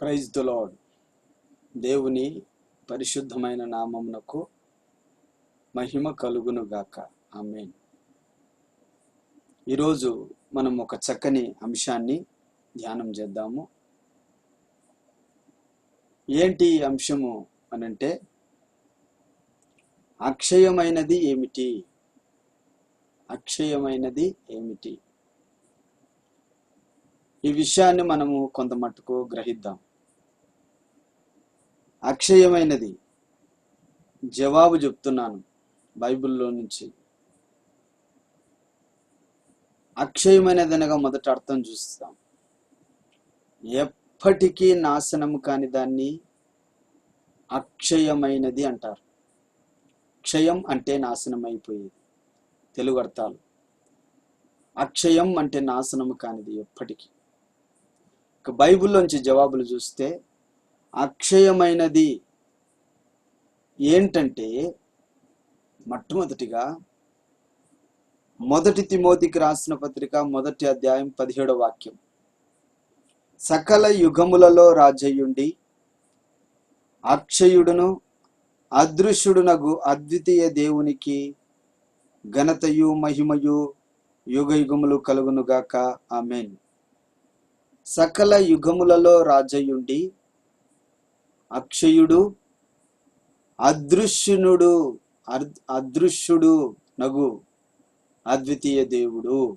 Praise the lord దేవుని పరిశుద్ధమైన నామమునకు మహిమ కలుగును గాక. ఈరోజు మనం ఒక చక్కని అంశాన్ని ధ్యానం చేద్దాము. ఏంటి ఈ అంశము అనంటే అక్షయమైనది ఏమిటి? అక్షయమైనది ఏమిటి? ఈ విషయాన్ని మనము కొంత మట్టుకు గ్రహిద్దాం. అక్షయమైనది. జవాబు చెప్తున్నాను బైబిల్లో నుంచి. అక్షయమైనది అనగా మొదట అర్థం చూస్తాం. ఎప్పటికీ నాశనం కాని దాన్ని అక్షయమైనది అంటారు. క్షయం అంటే నాశనం అయిపోయేది తెలుగు అర్థాలు. అక్షయం అంటే నాశనం కానిది ఎప్పటికీ. ఇక బైబిల్లోంచి జవాబులు చూస్తే అక్షయమైనది. ఏంటంటే మొట్టమొదటిగా మొదటి తిమోతికి రాసిన పత్రిక మొదటి అధ్యాయం పదిహేడవ వాక్యం. సకల యుగములలో రాజయ్యుండి అక్షయుడును అదృశ్యుడునగు అద్వితీయ దేవునికి ఘనతయు మహిమయు యుగ యుగములు కలుగునుగాక. ఆమెన్. సకల యుగములలో రాజయ్యుండి అక్షయుడు అదృశ్యునుడు అర్- అదృశ్యుడు నగు అద్వితీయ దేవుడు.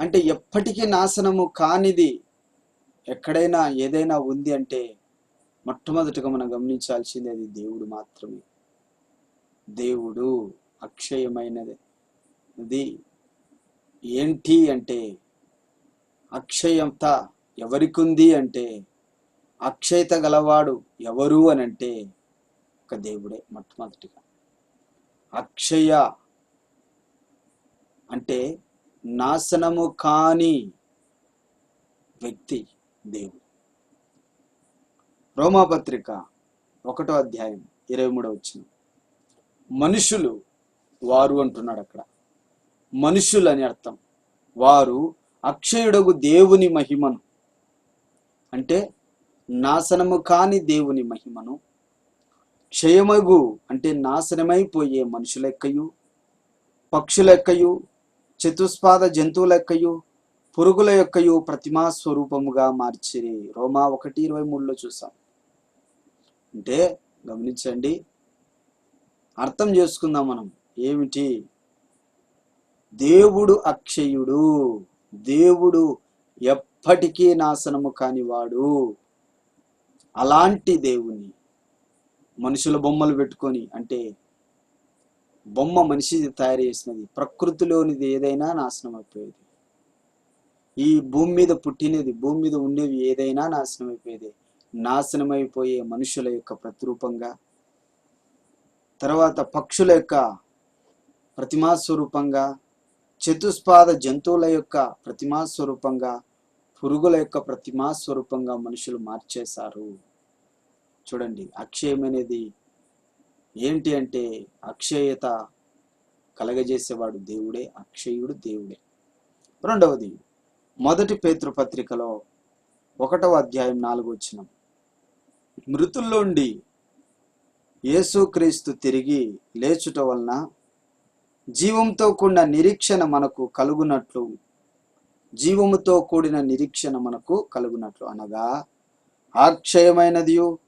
అంటే ఎప్పటికీ నాశనము కానిది ఎక్కడైనా ఏదైనా ఉంది అంటే మొట్టమొదటిగా మనం గమనించాల్సింది అది దేవుడు మాత్రమే. దేవుడు అక్షయమైనది. అది ఏంటి అంటే అక్షయత ఎవరికుంది అంటే అక్షయత గలవాడు ఎవరు అని అంటే ఒక దేవుడే మొట్టమొదటిగా. అక్షయ అంటే నాశనము కాని వ్యక్తి దేవుడు. రోమాపత్రిక ఒకటో అధ్యాయం ఇరవై మూడో వచ్చిన మనుషులు వారు అంటున్నాడు అక్కడ. మనుషులు అని అర్థం. వారు అక్షయుడగు దేవుని మహిమను. అంటే నాశనము కాని దేవుని మహిమను. క్షయమగు అంటే నాశనమైపోయే మనుషులెక్కయు? పక్షులెక్కయు? చతుస్పాద జంతువులెక్కయు? పురుగుల యొక్కయు ప్రతిమా స్వరూపముగా మార్చి రోమా ఒకటి ఇరవై మూడులో చూసాం. అంటే గమనించండి అర్థం చేసుకుందాం మనం. ఏమిటి? దేవుడు అక్షయుడు. దేవుడు ఎప్పటికీ నాశనము కానివాడు. అలాంటి దేవుని మనుషుల బొమ్మలు పెట్టుకొని అంటే బొమ్మ మనిషి తయారు చేసినది ప్రకృతిలోనిది ఏదైనా నాశనం అయిపోయేది. ఈ భూమి మీద పుట్టినది భూమి మీద ఉండేవి ఏదైనా నాశనం అయిపోయేది. నాశనం అయిపోయే మనుషుల యొక్క ప్రతిరూపంగా తర్వాత పక్షుల యొక్క ప్రతిమా స్వరూపంగా చతుస్పాద జంతువుల యొక్క ప్రతిమా స్వరూపంగా పురుగుల యొక్క ప్రతిమా స్వరూపంగా మనుషులు మార్చేశారు. చూడండి అక్షయమైనది ఏంటి అంటే అక్షయత కలగజేసేవాడు దేవుడే అక్షయుడు దేవుడే. రెండవది మొదటి పేతృపత్రికలో ఒకటవ అధ్యాయం నాలుగు వచ్చిన మృతుల్లోండి యేసుక్రీస్తు తిరిగి లేచుట వలన జీవంతో కూడిన నిరీక్షణ మనకు కలుగునట్లు జీవముతో కూడిన నిరీక్షణ మనకు కలుగునట్లు అనగా ఆక్షయమైనదియు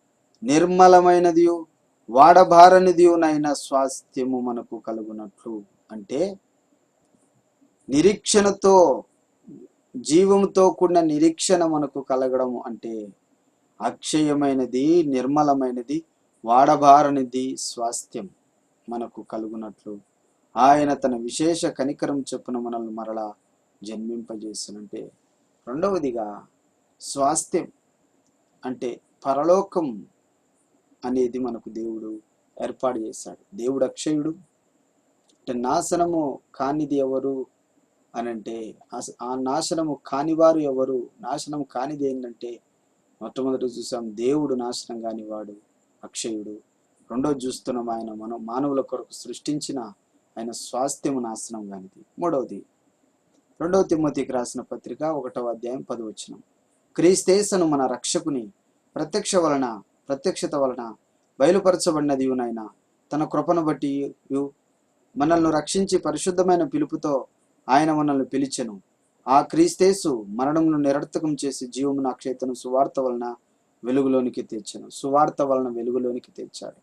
నిర్మలమైనదియు వాడబారనిదియునైన స్వాస్థ్యము మనకు కలుగునట్లు అంటే నిరీక్షణతో జీవముతో కూడిన నిరీక్షణ మనకు కలగడం అంటే అక్షయమైనది నిర్మలమైనది వాడబారనిది స్వాస్థ్యం మనకు కలుగునట్లు. ఆయన తన విశేష కనికరం చొప్పున మనల్ని మరలా జన్మింపజేసినంటే రెండవదిగా స్వాస్థ్యం అంటే పరలోకం అనేది మనకు దేవుడు ఏర్పాటు చేశాడు. దేవుడు అక్షయుడు అంటే నాశనము కానిది ఎవరు అని అంటే ఆ- ఆ నాశనము కానివారు ఎవరు నాశనం కానిది ఏంటంటే మొట్టమొదటి చూసాం దేవుడు నాశనం కానివాడు అక్షయుడు రెండోది చూస్తున్నాం ఆయన మనం మానవుల కొరకు సృష్టించిన ఆయన స్వాస్థ్యము నాశనం కానిది. మూడవది రెండవ తిమ్మతికి రాసిన పత్రిక ఒకటవ అధ్యాయం పదవచ్చిన క్రీస్తేసను మన రక్షకుని ప్రత్యక్ష వలన ప్రత్యక్షత వలన బయలుపరచబడినది నాయన తన కృపను బట్టి మనల్ని రక్షించి పరిశుద్ధమైన పిలుపుతో ఆయన మనల్ని పిలిచెను. ఆ క్రీస్తేసు మరణమును నిరర్థకం చేసి జీవమును అక్షయతను సువార్త వలన వెలుగులోనికి తెచ్చాను. సువార్త వలన వెలుగులోనికి తెచ్చాడు.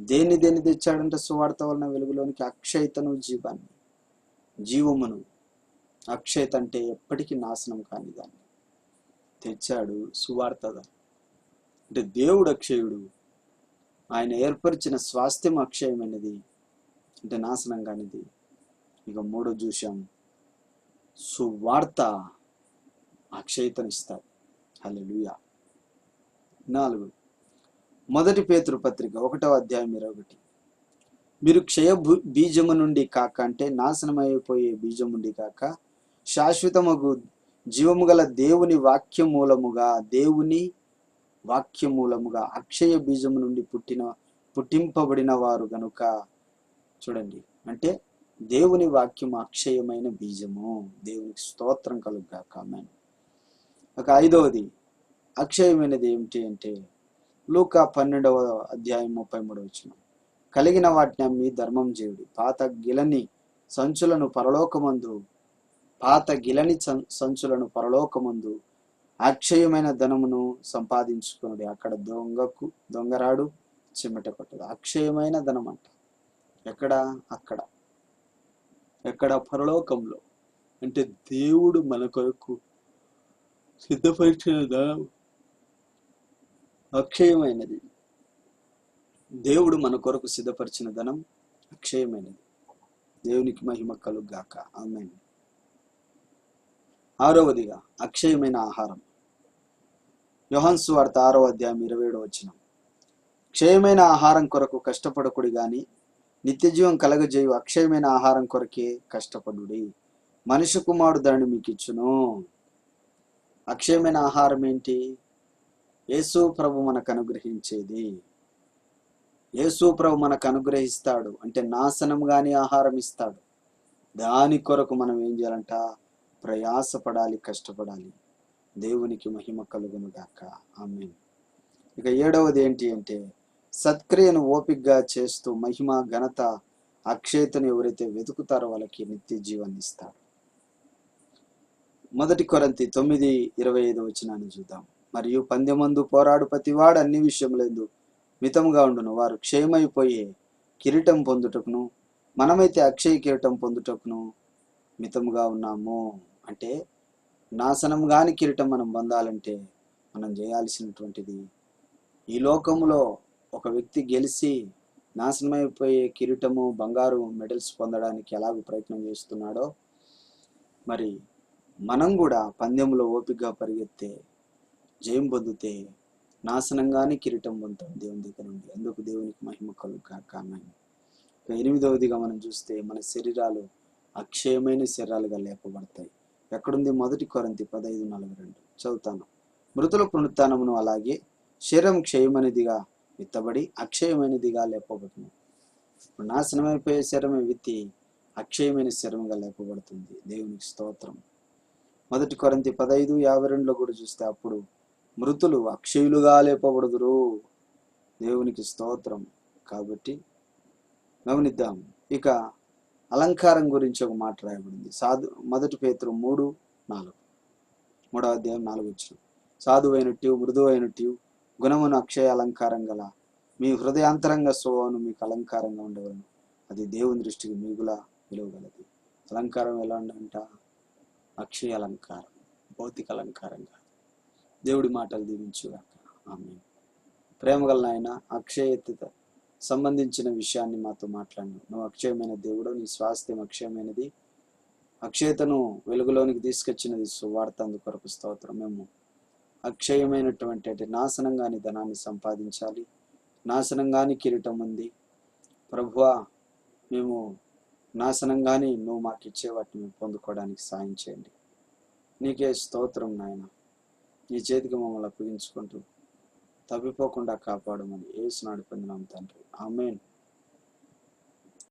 దేన్ని దేన్ని తెచ్చాడంటే సువార్త వలన వెలుగులోనికి? అక్షయతను జీవాన్ని. జీవమును. అక్షయత అంటే ఎప్పటికీ నాశనం కాని దాన్ని. తెచ్చాడు సువార్త అంటే దేవుడు అక్షయుడు. ఆయన ఏర్పరిచిన స్వాస్థ్యం అక్షయమైనది. అంటే నాశనం కానిది. ఇక మూడో చూసాం సువార్త అక్షయతనిస్తాడు. హల్లెలూయా. నాలుగు. మొదటి పేతృ పత్రిక ఒకటవ అధ్యాయం ఇరవై ఒకటి. మీరు క్షయ బీజము నుండి కాక అంటే నాశనమైపోయే బీజం నుండి కాక శాశ్వతముగు జీవము గల దేవుని వాక్య మూలముగా దేవుని వాక్య మూలముగా అక్షయ బీజము నుండి పుట్టిన పుట్టింపబడిన వారు గనుక చూడండి. అంటే దేవుని వాక్యం అక్షయమైన బీజము. దేవునికి స్తోత్రం కలుగుగా కామెన్ ఒక ఐదవది అక్షయమైనది ఏమిటి అంటే లూకా పన్నెండవ అధ్యాయం ముప్పై మూడు వచ్చిన కలిగిన వాటిని అమ్మి ధర్మం చేయుడి. పాత గిలని సంచులను పరలోకమందు పాత గిలని సంచులను పరలోకమందు అక్షయమైన ధనమును సంపాదించుకున్నది అక్కడ దొంగకు దొంగరాడు చిమ్మట కొట్టదు అక్షయమైన ధనం అంట ఎక్కడ? అక్కడ. ఎక్కడ? పరలోకంలో. అంటే దేవుడు మన కొరకు సిద్ధపరిచిన ధనం అక్షయమైనది. దేవుడు మన కొరకు సిద్ధపరిచిన ధనం అక్షయమైనది. దేవునికి మహిమ కలుగాక. ఆమె ఆరవదిగా అక్షయమైన ఆహారం. యోహన్స్ వార్త ఆరో అధ్యాయం ఇరవై ఏడు వచ్చిన క్షయమైన ఆహారం కొరకు కష్టపడకుడి గాని నిత్యజీవం కలగజేయు అక్షయమైన ఆహారం కొరకే కష్టపడుడి. మనిషి కుమారుడు దాన్ని మీకు ఇచ్చును అక్షయమైన ఆహారం ఏంటి? యేసు ప్రభు మనకు అనుగ్రహించేది. యేసు ప్రభు మనకు అనుగ్రహిస్తాడు. అంటే నాశనం గాని ఆహారం ఇస్తాడు. దాని కొరకు మనం ఏం చేయాలంట? ప్రయాసపడాలి కష్టపడాలి. దేవునికి మహిమ కలుగును గాక ఆమె ఇక ఏడవది ఏంటి అంటే సత్క్రియను ఓపికగా చేస్తూ మహిమ ఘనత అక్షయతను ఎవరైతే వెతుకుతారో వాళ్ళకి నిత్య జీవాన్ని ఇస్తాడు మొదటి కొరంతి తొమ్మిది ఇరవై ఐదు వచ్చినాన్ని చూద్దాం. మరియు పందెమందు పోరాడు ప్రతివాడు అన్ని విషయములందు మితంగా ఉండును. వారు క్షయమైపోయే కిరీటం పొందుటకును మనమైతే అక్షయ కిరీటం పొందుటకును మితముగా ఉన్నాము. అంటే నాశనం కాని కిరీటం మనం పొందాలంటే మనం చేయాల్సినటువంటిది ఈ లోకంలో ఒక వ్యక్తి గెలిచి నాశనమైపోయే కిరీటము బంగారు మెడల్స్ పొందడానికి ఎలాగ ప్రయత్నం చేస్తున్నాడో మరి మనం కూడా పందెంలో ఓపికగా పరిగెత్తే జయం పొందితే నాశనంగానే కిరీటం పొందుతాం దేవుని దగ్గర నుండి. అందుకు దేవునికి మహిమ కలుగు ఎనిమిదవదిగా మనం చూస్తే మన శరీరాలు అక్షయమైన శరీరాలుగా లేపబడతాయి. ఎక్కడుంది? మొదటి కొరంతి పదహైదు నలభై రెండు. చదువుతాను. మృతుల పునరుత్నమును అలాగే శరీరం క్షయమైనదిగా విత్తబడి అక్షయమైనదిగా లేపబడుతుంది. ఇప్పుడు నాశనమైపోయే శరమే విత్తి అక్షయమైన శరముగా లేపబడుతుంది. దేవునికి స్తోత్రం. మొదటి కొరంతి పదహైదు యాభై రెండులో కూడా చూస్తే అప్పుడు మృతులు అక్షయులుగా లేపబడుదురు. దేవునికి స్తోత్రం. కాబట్టి గమనిద్దాం. ఇక అలంకారం గురించి ఒక మాట రాయబడింది. సాధు మొదటి పేతురు మూడు నాలుగు. మూడవ అధ్యాయం నాలుగు వచ్చిన. సాధువైనట్టు మృదువైనట్టు గుణమును అక్షయ అలంకారం గల మీ హృదయాంతరంగ స్వభావం మీకు అలంకారంగా ఉండవలను. అది దేవుని దృష్టికి మీగులా విలువగలది. అలంకారం ఎలా ఉందంట? అక్షయ అలంకారం భౌతిక అలంకారం కాదు. దేవుడి మాటలు దీవించుగాక. ఆమె ప్రేమగల నాయన అక్షయత సంబంధించిన విషయాన్ని మాతో మాట్లాడు నువ్వు అక్షయమైన దేవుడు నీ స్వాస్థ్యం అక్షయమైనది. అక్షయతను వెలుగులోనికి తీసుకొచ్చినది సువార్త అందుకొరకు స్తోత్రం. మేము అక్షయమైనటువంటి అంటే నాశనంగాని ధనాన్ని సంపాదించాలి. నాశనంగాని కిరీటం ఉంది. ప్రభువా మేము నాశనంగాని నువ్వు మాకు ఇచ్చే వాటిని మేము పొందుకోవడానికి సాయం చేయండి. నీకే స్తోత్రం నాయన. నీ చేతికి మమ్మల్ని అప్పగించుకుంటూ తప్పిపోకుండా కాపాడమని ఏసునాడు పొందినాం తండ్రి. ఆమెన్.